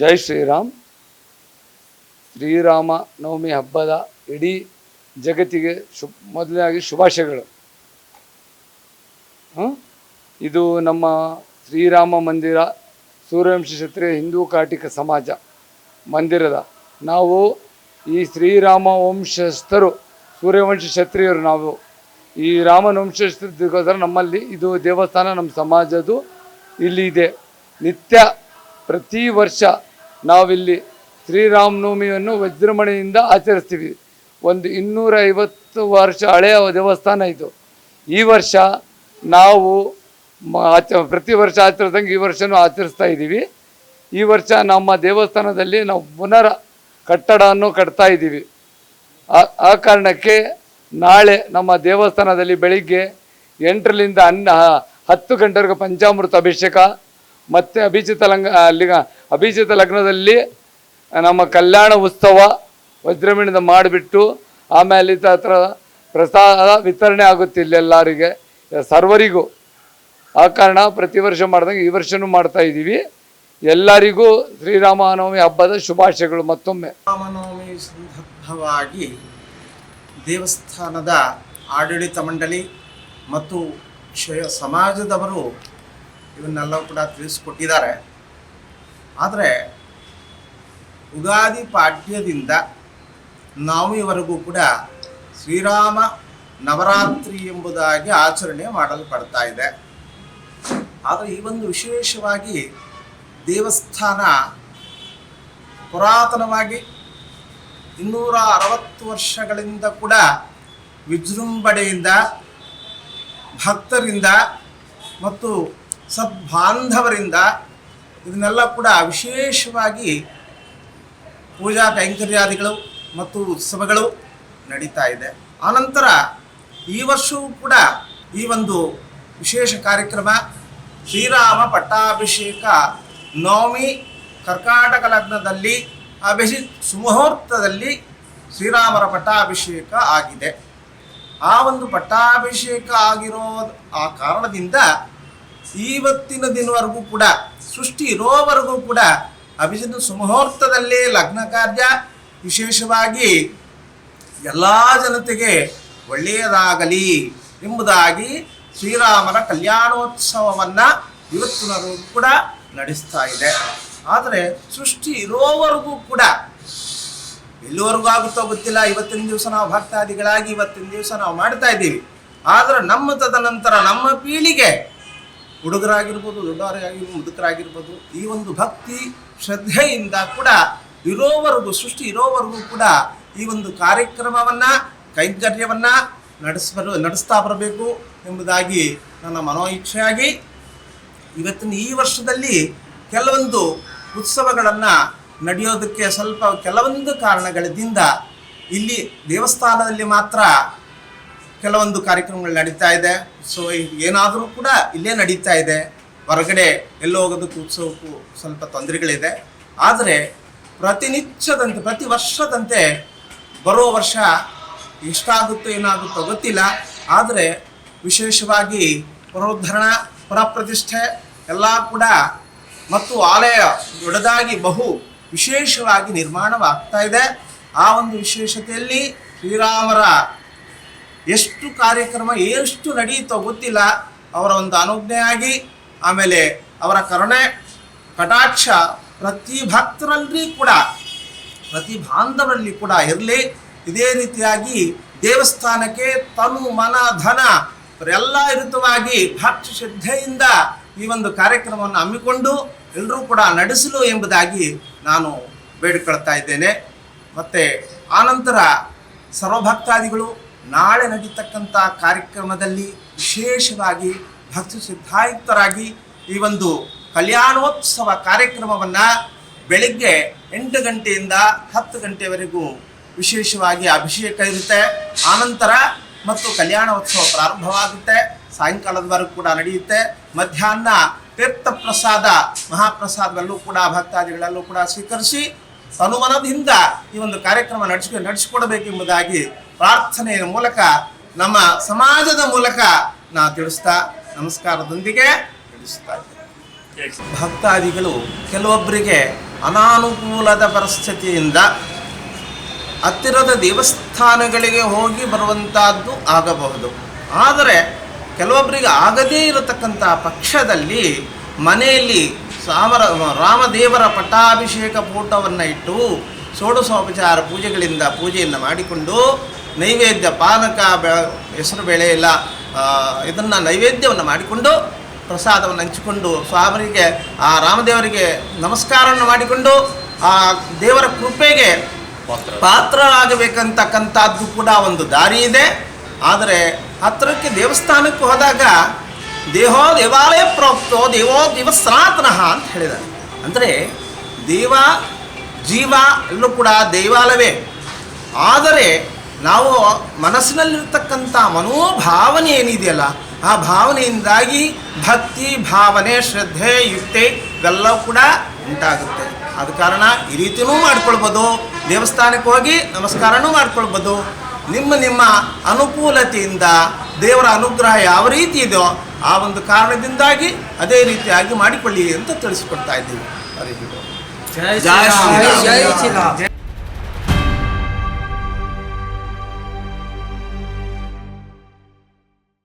ಜೈ ಶ್ರೀರಾಮ್. ಶ್ರೀರಾಮ ನವಮಿ ಹಬ್ಬದ ಇಡೀ ಜಗತ್ತಿಗೆ ಶು ಮೊದಲನೇದಾಗಿ ಶುಭಾಶಯಗಳು. ಇದು ನಮ್ಮ ಶ್ರೀರಾಮ ಮಂದಿರ, ಸೂರ್ಯವಂಶ ಕ್ಷತ್ರಿಯ ಹಿಂದೂ ಕಾಟಿಕ ಸಮಾಜ ಮಂದಿರದ. ನಾವು ಈ ಶ್ರೀರಾಮ ವಂಶಸ್ಥರು, ಸೂರ್ಯವಂಶ ಕ್ಷತ್ರಿಯರು ನಾವು. ಈ ರಾಮನ ವಂಶಸ್ಥರಿಗೋಸ್ಕರ ನಮ್ಮಲ್ಲಿ, ಇದು ದೇವಸ್ಥಾನ ನಮ್ಮ ಸಮಾಜದ್ದು, ಇಲ್ಲಿ ಇದೆ. ನಿತ್ಯ ಪ್ರತಿ ವರ್ಷ ನಾವಿಲ್ಲಿ ಶ್ರೀರಾಮನವಮಿಯನ್ನು ವಜ್ರಮಣೆಯಿಂದ ಆಚರಿಸ್ತೀವಿ. ಒಂದು ಇನ್ನೂರ ಐವತ್ತು ವರ್ಷ ಹಳೆಯ ದೇವಸ್ಥಾನ ಇದು. ಈ ವರ್ಷ ನಾವು ಆಚ ಪ್ರತಿ ವರ್ಷ ಆಚರಿಸ್ದಂಗೆ ಈ ವರ್ಷವೂ ಆಚರಿಸ್ತಾ ಇದ್ದೀವಿ. ಈ ವರ್ಷ ನಮ್ಮ ದೇವಸ್ಥಾನದಲ್ಲಿ ನಾವು ಪುನರ ಕಟ್ಟಡವನ್ನು ಕಟ್ತಾ ಇದ್ದೀವಿ. ಆ ಆ ಕಾರಣಕ್ಕೆ ನಾಳೆ ನಮ್ಮ ದೇವಸ್ಥಾನದಲ್ಲಿ ಬೆಳಿಗ್ಗೆ ಎಂಟರಿಂದ ಹನ್ನ ಹತ್ತು ಗಂಟೆವರೆಗೂ ಪಂಚಾಮೃತ ಅಭಿಷೇಕ, ಮತ್ತು ಅಭಿಜಿತ ಲಂಗ ಅಲ್ಲಿಗ ಅಭಿಜಿತ ಲಗ್ನದಲ್ಲಿ ನಮ್ಮ ಕಲ್ಯಾಣ ಉತ್ಸವ ವಜ್ರಮಿಣದ ಮಾಡಿಬಿಟ್ಟು, ಆಮೇಲೆ ಹತ್ರ ಪ್ರಸಾದ ವಿತರಣೆ ಆಗುತ್ತೆ ಇಲ್ಲೆಲ್ಲರಿಗೆ ಸರ್ವರಿಗೂ. ಆ ಕಾರಣ ಪ್ರತಿ ವರ್ಷ ಮಾಡ್ದಂಗೆ ಈ ವರ್ಷನೂ ಮಾಡ್ತಾ ಇದ್ದೀವಿ. ಎಲ್ಲರಿಗೂ ಶ್ರೀರಾಮನವಮಿ ಹಬ್ಬದ ಶುಭಾಶಯಗಳು ಮತ್ತೊಮ್ಮೆ. ರಾಮನವಮಿ ಸಂದರ್ಭವಾಗಿ ದೇವಸ್ಥಾನದ ಆಡಳಿತ ಮಂಡಳಿ ಮತ್ತು ಕ್ಷಯ ಸಮಾಜದವರು ಇವನ್ನೆಲ್ಲ ಕೂಡ ತಿಳಿಸ್ಕೊಟ್ಟಿದ್ದಾರೆ. ಆದರೆ ಉಗಾದಿ ಪಾಠ್ಯದಿಂದ ನಾವು ಇವರೆಗೂ ಕೂಡ ಶ್ರೀರಾಮ ನವರಾತ್ರಿ ಎಂಬುದಾಗಿ ಆಚರಣೆ ಮಾಡಲ್ಪಡ್ತಾ ಇದೆ. ಆದರೆ ಈ ಒಂದು ವಿಶೇಷವಾಗಿ ದೇವಸ್ಥಾನ ಪುರಾತನವಾಗಿ ಇನ್ನೂರ ಅರವತ್ತು ವರ್ಷಗಳಿಂದ ಕೂಡ ವಿಜೃಂಭಣೆಯಿಂದ, ಭಕ್ತರಿಂದ ಮತ್ತು ಸದ್ಬಾಂಧವರಿಂದ ಇದನ್ನೆಲ್ಲ ಕೂಡ ವಿಶೇಷವಾಗಿ ಪೂಜಾ ಕೈಂಕರ್ಯಾದಿಗಳು ಮತ್ತು ಉತ್ಸವಗಳು ನಡೀತಾ ಇದೆ. ಆನಂತರ ಈ ವರ್ಷವೂ ಕೂಡ ಈ ಒಂದು ವಿಶೇಷ ಕಾರ್ಯಕ್ರಮ ಶ್ರೀರಾಮ ಪಟ್ಟಾಭಿಷೇಕ ನವಮಿ ಕರ್ಕಾಟಕ ಲಗ್ನದಲ್ಲಿ ಅಭಿಷಿ, ಸುಮುಹೂರ್ತದಲ್ಲಿ ಶ್ರೀರಾಮರ ಪಟ್ಟಾಭಿಷೇಕ ಆಗಿದೆ. ಆ ಒಂದು ಪಟ್ಟಾಭಿಷೇಕ ಆಗಿರೋ ಆ ಕಾರಣದಿಂದ ಇವತ್ತಿನ ದಿನವರೆಗೂ ಕೂಡ ಸೃಷ್ಟಿ ಇರೋವರೆಗೂ ಕೂಡ ಅಭಿಜಿತ ಸುಮುಹೂರ್ತದಲ್ಲಿ ಲಗ್ನ ಕಾರ್ಯ ವಿಶೇಷವಾಗಿ ಎಲ್ಲ ಜನತೆಗೆ ಒಳ್ಳೆಯದಾಗಲಿ ಎಂಬುದಾಗಿ ಶ್ರೀರಾಮನ ಕಲ್ಯಾಣೋತ್ಸವವನ್ನು ಇವತ್ತಿನವರೆಗೂ ಕೂಡ ನಡೆಸ್ತಾ ಇದೆ. ಆದರೆ ಸೃಷ್ಟಿ ಇರೋವರೆಗೂ ಕೂಡ ಎಲ್ಲಿವರೆಗೂ ಆಗುತ್ತೋ ಗೊತ್ತಿಲ್ಲ. ಇವತ್ತಿನ ದಿವಸ ನಾವು ಭಕ್ತಾದಿಗಳಾಗಿ ಇವತ್ತಿನ ದಿವಸ ನಾವು ಮಾಡ್ತಾ ಇದ್ದೀವಿ. ಆದರೆ ನಮ್ಮ ತದನಂತರ ನಮ್ಮ ಪೀಳಿಗೆ ಹುಡುಗರಾಗಿರ್ಬೋದು, ದೊಡ್ಡವರಾಗಿರ್ಬೋದು, ಮುದುಕರಾಗಿರ್ಬೋದು, ಈ ಒಂದು ಭಕ್ತಿ ಶ್ರದ್ಧೆಯಿಂದ ಕೂಡ ಇರೋವರೆಗೂ, ಸೃಷ್ಟಿ ಇರೋವರೆಗೂ ಕೂಡ ಈ ಒಂದು ಕಾರ್ಯಕ್ರಮವನ್ನು, ಕೈಂಕರ್ಯವನ್ನು ನಡೆಸ್ಬರು ನಡೆಸ್ತಾ ಬರಬೇಕು ಎಂಬುದಾಗಿ ನನ್ನ ಮನೋಇಚ್ಛೆಯಾಗಿ ಇವತ್ತಿನ ಈ ವರ್ಷದಲ್ಲಿ ಕೆಲವೊಂದು ಉತ್ಸವಗಳನ್ನು ನಡೆಯೋದಕ್ಕೆ ಸ್ವಲ್ಪ ಕೆಲವೊಂದು ಕಾರಣಗಳಿಂದ ಇಲ್ಲಿ ದೇವಸ್ಥಾನದಲ್ಲಿ ಮಾತ್ರ ಕೆಲವೊಂದು ಕಾರ್ಯಕ್ರಮಗಳು ನಡೀತಾ ಇದೆ. ಸೊ ಏನಾದರೂ ಕೂಡ ಇಲ್ಲೇ ನಡೀತಾ ಇದೆ. ಹೊರಗಡೆ ಎಲ್ಲೋ ಹೋಗೋದಕ್ಕೂ ಉತ್ಸವಕ್ಕೂ ಸ್ವಲ್ಪ ತೊಂದರೆಗಳಿದೆ. ಆದರೆ ಪ್ರತಿನಿತ್ಯದಂತೆ, ಪ್ರತಿ ವರ್ಷದಂತೆ ಬರೋ ವರ್ಷ ಎಷ್ಟಾಗುತ್ತೋ ಏನಾಗುತ್ತೋ ಗೊತ್ತಿಲ್ಲ. ಆದರೆ ವಿಶೇಷವಾಗಿ ಪುನರುದ್ಧರಣ ಪುನಃಪ್ರತಿಷ್ಠೆ ಎಲ್ಲ ಕೂಡ ಮತ್ತು ಆಲಯ ದೊಡ್ಡದಾಗಿ ಬಹು ವಿಶೇಷವಾಗಿ ನಿರ್ಮಾಣವಾಗ್ತಾ ಇದೆ. ಆ ಒಂದು ವಿಶೇಷತೆಯಲ್ಲಿ ಶ್ರೀರಾಮರ ಎಷ್ಟು ಕಾರ್ಯಕ್ರಮ, ಎಷ್ಟು ನಡೆಯುತ್ತೋ ಗೊತ್ತಿಲ್ಲ. ಅವರ ಒಂದು ಅನುಜ್ಞೆಯಾಗಿ, ಆಮೇಲೆ ಅವರ ಕರುಣೆ, ಕಟಾಕ್ಷ ಪ್ರತಿ ಭಕ್ತರಲ್ಲಿ ಕೂಡ, ಪ್ರತಿ ಬಾಂಧವರಲ್ಲಿ ಕೂಡ ಇರಲಿ. ಇದೇ ರೀತಿಯಾಗಿ ದೇವಸ್ಥಾನಕ್ಕೆ ತನು ಮನ, ಧನ ಎಲ್ಲ ಋತುವಾಗಿ ಭಕ್ತಿ ಶ್ರದ್ಧೆಯಿಂದ ಈ ಒಂದು ಕಾರ್ಯಕ್ರಮವನ್ನು ಹಮ್ಮಿಕೊಂಡು ಎಲ್ಲರೂ ಕೂಡ ನಡೆಸಲು ಎಂಬುದಾಗಿ ನಾನು ಬೇಡಿಕೊಳ್ತಾ ಇದ್ದೇನೆ. ಮತ್ತು ಆನಂತರ ಸರ್ವಭಕ್ತಾದಿಗಳು ನಾಳೆ ನಡೀತಕ್ಕಂಥ ಕಾರ್ಯಕ್ರಮದಲ್ಲಿ ವಿಶೇಷವಾಗಿ ಭಕ್ತಿ ಸಿದ್ಧಾಯುಕ್ತರಾಗಿ ಈ ಒಂದು ಕಲ್ಯಾಣೋತ್ಸವ ಕಾರ್ಯಕ್ರಮವನ್ನು ಬೆಳಿಗ್ಗೆ ಎಂಟು ಗಂಟೆಯಿಂದ ಹತ್ತು ಗಂಟೆವರೆಗೂ ವಿಶೇಷವಾಗಿ ಅಭಿಷೇಕ ಇರುತ್ತೆ. ಆನಂತರ ಮತ್ತು ಕಲ್ಯಾಣೋತ್ಸವ ಪ್ರಾರಂಭವಾಗುತ್ತೆ. ಸಾಯಂಕಾಲದವರೆಗೂ ಕೂಡ ನಡೆಯುತ್ತೆ. ಮಧ್ಯಾಹ್ನ ತೀರ್ಥ ಪ್ರಸಾದ ಮಹಾಪ್ರಸಾದವೆಲ್ಲೂ ಕೂಡ ಭಕ್ತಾದಿಗಳೆಲ್ಲೂ ಕೂಡ ಸ್ವೀಕರಿಸಿ ಅನುಮನದಿಂದ ಈ ಒಂದು ಕಾರ್ಯಕ್ರಮ ನಡೆಸಿ ನಡೆಸಿಕೊಡಬೇಕೆಂಬುದಾಗಿ ಪ್ರಾರ್ಥನೆಯ ಮೂಲಕ, ನಮ್ಮ ಸಮಾಜದ ಮೂಲಕ ನಾವು ತಿಳಿಸ್ತಾ, ನಮಸ್ಕಾರದೊಂದಿಗೆ ತಿಳಿಸ್ತಾ ಭಕ್ತಾದಿಗಳು ಕೆಲವೊಬ್ಬರಿಗೆ ಅನಾನುಕೂಲದ ಪರಿಸ್ಥಿತಿಯಿಂದ ಹತ್ತಿರದ ದೇವಸ್ಥಾನಗಳಿಗೆ ಹೋಗಿ ಬರುವಂತಹದ್ದು ಆಗಬಹುದು. ಆದರೆ ಕೆಲವೊಬ್ಬರಿಗೆ ಆಗದೇ ಇರತಕ್ಕಂಥ ಪಕ್ಷದಲ್ಲಿ ಮನೆಯಲ್ಲಿ ಸಾಮರ ರಾಮದೇವರ ಪಟ್ಟಾಭಿಷೇಕ ಪೂಟವನ್ನು ಇಟ್ಟು ಷೋಡಶೋಪಚಾರ ಪೂಜೆಗಳಿಂದ ಪೂಜೆಯನ್ನು ಮಾಡಿಕೊಂಡು ನೈವೇದ್ಯ ಪಾನಕ ಬೆ, ಹೆಸರು ಬೇಳೆ ಇಲ್ಲ ಇದನ್ನು ನೈವೇದ್ಯವನ್ನು ಮಾಡಿಕೊಂಡು ಪ್ರಸಾದವನ್ನು ಹಂಚಿಕೊಂಡು ಸ್ವಾಮರಿಗೆ ಆ, ರಾಮದೇವರಿಗೆ ನಮಸ್ಕಾರವನ್ನು ಮಾಡಿಕೊಂಡು, ಆ, ದೇವರ ಕೃಪೆಗೆ ಪಾತ್ರರಾಗಬೇಕಂತಕ್ಕಂಥದ್ದು ಕೂಡ ಒಂದು ದಾರಿ ಇದೆ. ಆದರೆ ಹತ್ತಿರಕ್ಕೆ ದೇವಸ್ಥಾನಕ್ಕೆ ಹೋದಾಗ ದೇಹೋ ದೇವಾಲಯ ಪ್ರೋಕ್ತೋ ದೇವೋ ದೇವ ಸನಾತನಃ ಅಂತ ಹೇಳಿದ್ದಾರೆ. ಅಂದರೆ ದೇವ, ಜೀವ ಎಲ್ಲೂ ಕೂಡ ದೇವಾಲಯವೇ. ಆದರೆ ನಾವು ಮನಸ್ಸಿನಲ್ಲಿರ್ತಕ್ಕಂಥ ಮನೋಭಾವನೆ ಏನಿದೆಯಲ್ಲ ಆ ಭಾವನೆಯಿಂದಾಗಿ ಭಕ್ತಿ ಭಾವನೆ ಶ್ರದ್ಧೆ ಯುಕ್ತೆ ಇವೆಲ್ಲವೂ ಕೂಡ ಉಂಟಾಗುತ್ತೆ. ಆದ ಕಾರಣ ಈ ರೀತಿಯೂ ಮಾಡ್ಕೊಳ್ಬೋದು ದೇವಸ್ಥಾನಕ್ಕೆ ಹೋಗಿ ನಮಸ್ಕಾರನೂ ಮಾಡ್ಕೊಳ್ಬೋದು. ನಿಮ್ಮ ನಿಮ್ಮ ಅನುಕೂಲತೆಯಿಂದ ದೇವರ ಅನುಗ್ರಹ ಯಾವ ರೀತಿ ಇದೆಯೋ ಆ ಒಂದು ಕಾರಣದಿಂದಾಗಿ ಅದೇ ರೀತಿಯಾಗಿ ಮಾಡಿಕೊಳ್ಳಿ ಅಂತ ತಿಳಿಸ್ಕೊಡ್ತಾ ಇದ್ದೀವಿ. ಹರಿ ಜಯ ಜೈ